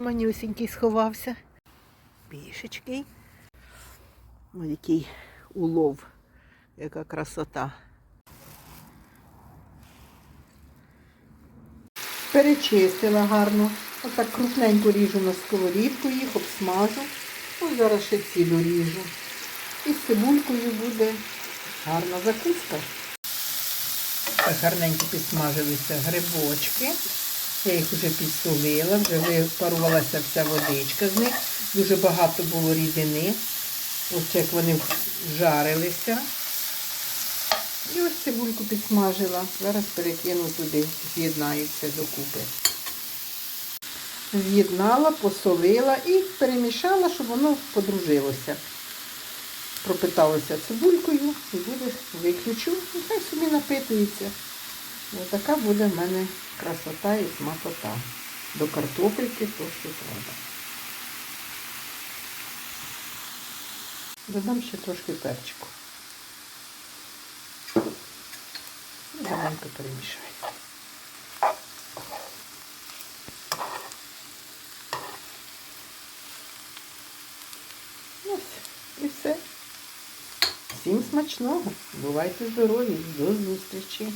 Манюсінький сховався. Пішечки. Ось який улов, яка красота. Перечистила гарно. Отак крупненько ріжу на сковорідку їх, обсмажу. Ось зараз ще цілю ріжу. І з цибулькою буде гарна закуска. Так гарненько підсмажилися грибочки. Я їх вже підсолила, вже випарувалася вся водичка з них. Дуже багато було рідини. Ось як вони жарилися. І ось цибульку підсмажила. Зараз перекину туди, з'єднаються докупи. З'єднала, посолила і перемішала, щоб воно подружилося. Пропиталося цибулькою і буде виключу. І собі напитується. Ось така буде в мене красота і смакота. До картопельки то, що треба. Додам ще трошки перчику. І гарненько перемішаю. Ось, і все. Всім смачного. Бувайте здорові. До зустрічі.